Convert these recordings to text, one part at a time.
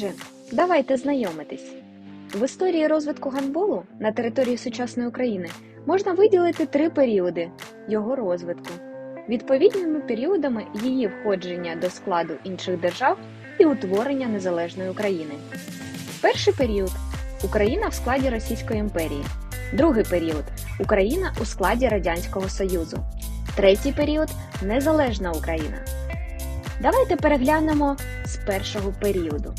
Отже, давайте знайомитись. В історії розвитку гандболу на території сучасної України можна виділити три періоди його розвитку, відповідними періодами її входження до складу інших держав і утворення незалежної України. Перший період Україна в складі Російської імперії, другий період Україна у складі Радянського Союзу, третій період Незалежна Україна. Давайте переглянемо з першого періоду.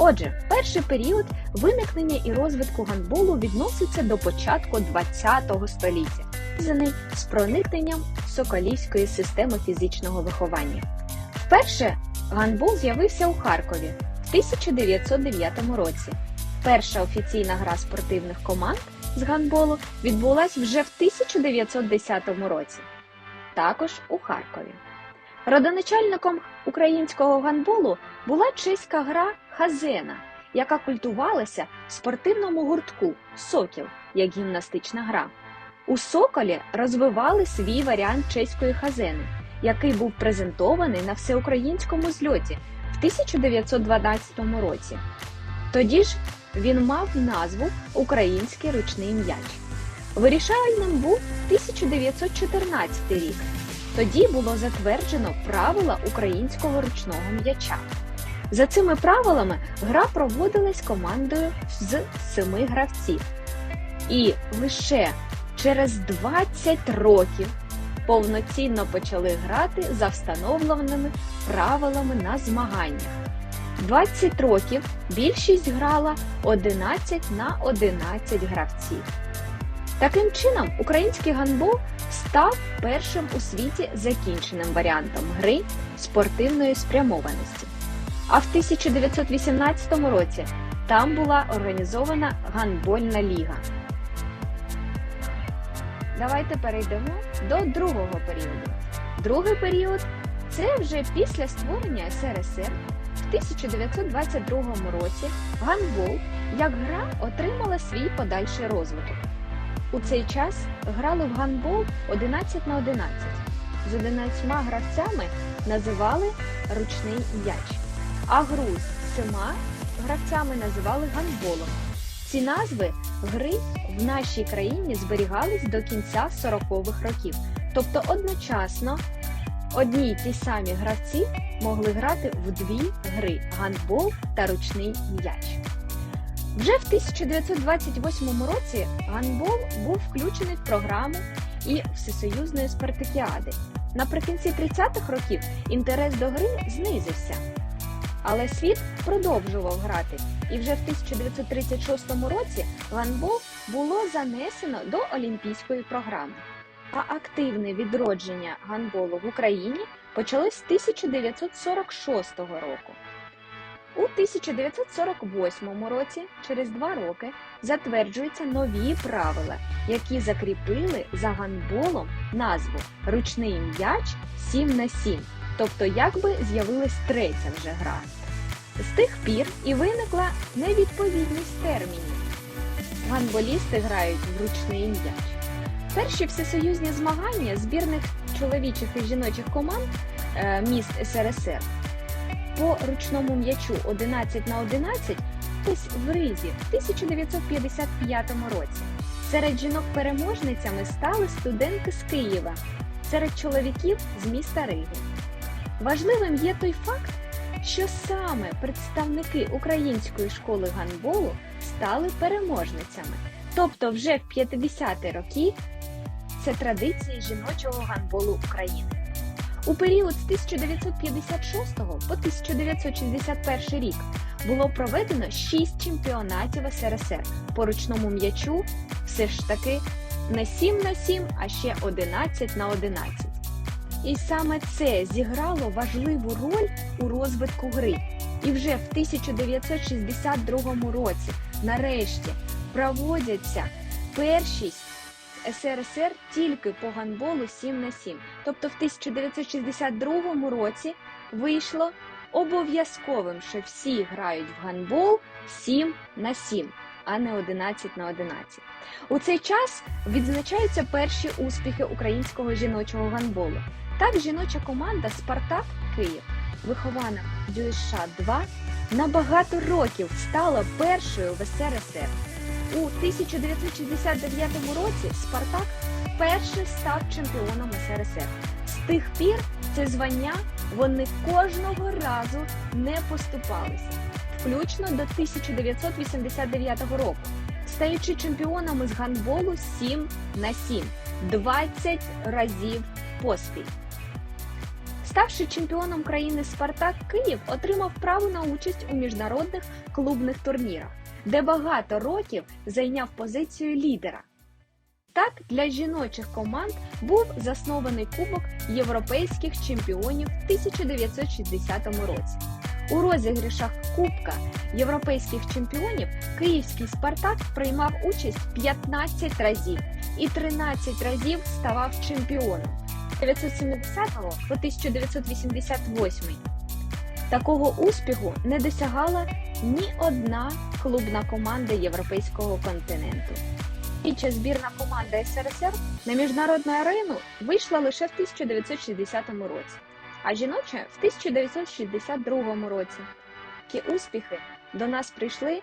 Отже, перший період виникнення і розвитку гандболу відноситься до початку ХХ століття, зв'язаний з проникненням соколівської системи фізичного виховання. Вперше гандбол з'явився у Харкові в 1909 році. Перша офіційна гра спортивних команд з гандболу відбулася вже в 1910 році, також у Харкові. Родоначальником українського гандболу була чеська гра Хазена, яка культувалася в спортивному гуртку Сокіл як гімнастична гра. У Соколі розвивали свій варіант чеської хазени, який був презентований на всеукраїнському зльоті в 1912 році. Тоді ж він мав назву Український ручний м'яч. Вирішальним був 1914 рік. Тоді було затверджено правила українського ручного м'яча. За цими правилами гра проводилась командою з семи гравців. І лише через 20 років повноцінно почали грати за встановленими правилами на змаганнях. 20 років більшість грала 11 на 11 гравців. Таким чином, український гандбол став першим у світі закінченим варіантом гри спортивної спрямованості. А в 1918 році там була організована гандбольна ліга. Давайте перейдемо до другого періоду. Другий період це вже після створення СРСР в 1922 році гандбол як гра отримала свій подальший розвиток. У цей час грали в гандбол 11 на 11. З 11 гравцями називали ручний м'яч, а гру з сема гравцями називали гандболом. Ці назви гри в нашій країні зберігались до кінця 40-х років. Тобто одночасно одні й ті самі гравці могли грати в дві гри гандбол та ручний м'яч. Вже в 1928 році гандбол був включений в програму і Всесоюзної спартакіади. Наприкінці 30-х років інтерес до гри знизився. Але світ продовжував грати, і вже в 1936 році гандбол було занесено до Олімпійської програми. А активне відродження гандболу в Україні почалось з 1946 року. У 1948 році, через два роки, затверджуються нові правила, які закріпили за гандболом назву Ручний м'яч 7 на 7 тобто якби з'явилась третя вже гра. З тих пір і виникла невідповідність термінів. Гандболісти грають в ручний м'яч. Перші всесоюзні змагання збірних чоловічих і жіночих команд е, міст СРСР по ручному м'ячу 11 на 11 ось в Ризі в 1955 році. Серед жінок-переможницями стали студенти з Києва, серед чоловіків з міста Риги. Важливим є той факт, що саме представники української школи гандболу стали переможницями. Тобто, вже в 50-ті роки це традиції жіночого гандболу України. У період з 1956 по 1961 рік було проведено 6 чемпіонатів СРСР по ручному м'ячу, все ж таки не 7 на 7, а ще 11 на 11. І саме це зіграло важливу роль у розвитку гри. І вже в 1962 році нарешті проводяться першість СРСР тільки по гандболу 7 на 7. Тобто в 1962 році вийшло обов'язковим, що всі грають в гандбол 7 на 7, а не 11 на 11. У цей час відзначаються перші успіхи українського жіночого гандболу. Так, жіноча команда Спартак Київ вихована ДЮСШ 2 на багато років стала першою в СРСР. У 1969 році Спартак вперше став чемпіоном СРСР. З тих пір це звання вони кожного разу не поступалися, включно до 1989 року, стаючи чемпіонами з гандболу 7 на 7, 20 разів поспіль. Ставши чемпіоном країни Спартак Київ отримав право на участь у міжнародних клубних турнірах, де багато років зайняв позицію лідера. Так, для жіночих команд був заснований Кубок європейських чемпіонів в 1960 році. У розіграшах Кубка європейських чемпіонів київський Спартак приймав участь 15 разів і 13 разів ставав чемпіоном. 1970 по 1988. Такого успіху не досягала ні одна клубна команда європейського континенту. Інша збірна команда СРСР на міжнародну арену вийшла лише в 1960 році, а жіноча в 1962 році. Ті успіхи до нас прийшли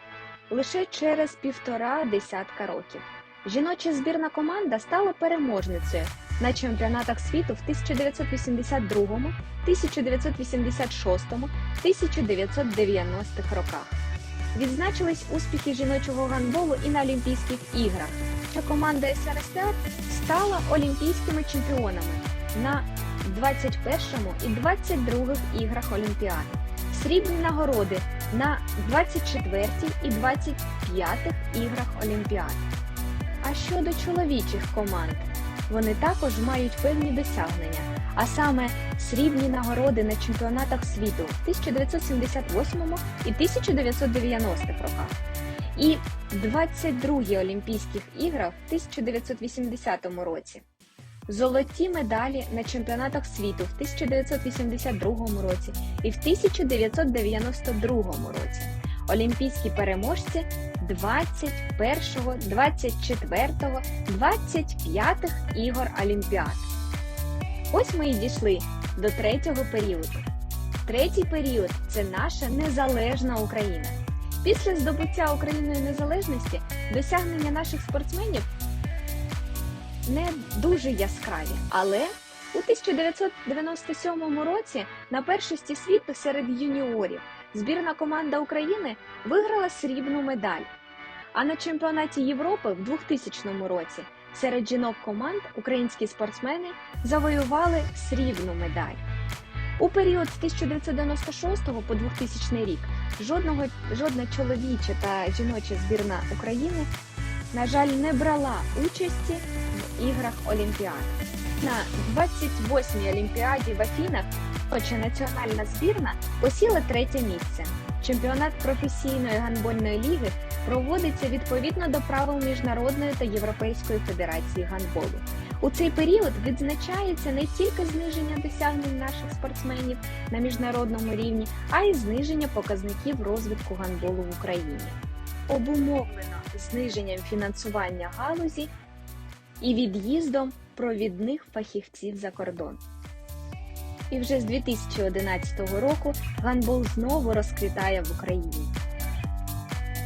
лише через півтора десятка років. Жіноча збірна команда стала переможницею на чемпіонатах світу в 1982, 1986, 1990-х роках. Відзначились успіхи жіночого гандболу і на Олімпійських іграх. Ця команда СРСР стала олімпійськими чемпіонами на 21 і 22 іграх Олімпіади. Срібні нагороди на 24 і 25 іграх Олімпіади. А щодо чоловічих команд, вони також мають певні досягнення, а саме срібні нагороди на чемпіонатах світу в 1978 і 1990 роках, і 22 Олімпійських іграх в 1980 році. Золоті медалі на чемпіонатах світу в 1982 році і в 1992 році. Олімпійські переможці 21, 24, 25 ігор Олімпіад. Ось ми і дійшли до третього періоду. Третій період це наша незалежна Україна. Після здобуття Україною незалежності досягнення наших спортсменів не дуже яскраві, але у 1997 році на першості світу серед юніорів збірна команда України виграла срібну медаль. А на чемпіонаті Європи в 2000 році серед жінок команд українські спортсмени завоювали срібну медаль. У період з 1996 по 2000 рік жодного, жодна чоловіча та жіноча збірна України, на жаль, не брала участі в іграх Олімпіад. На 28-й Олімпіаді в Афінах Хоча національна збірна посіла третє місце. Чемпіонат професійної гандбольної ліги проводиться відповідно до правил Міжнародної та Європейської федерації гандболу. У цей період відзначається не тільки зниження досягнень наших спортсменів на міжнародному рівні, а й зниження показників розвитку гандболу в Україні. Обумовлено зниженням фінансування галузі і від'їздом провідних фахівців за кордон. І вже з 2011 року гандбол знову розквітає в Україні.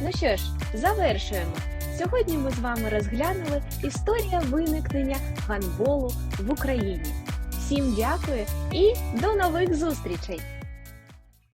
Ну що ж, завершуємо. Сьогодні ми з вами розглянули історія виникнення гандболу в Україні. Всім дякую і до нових зустрічей!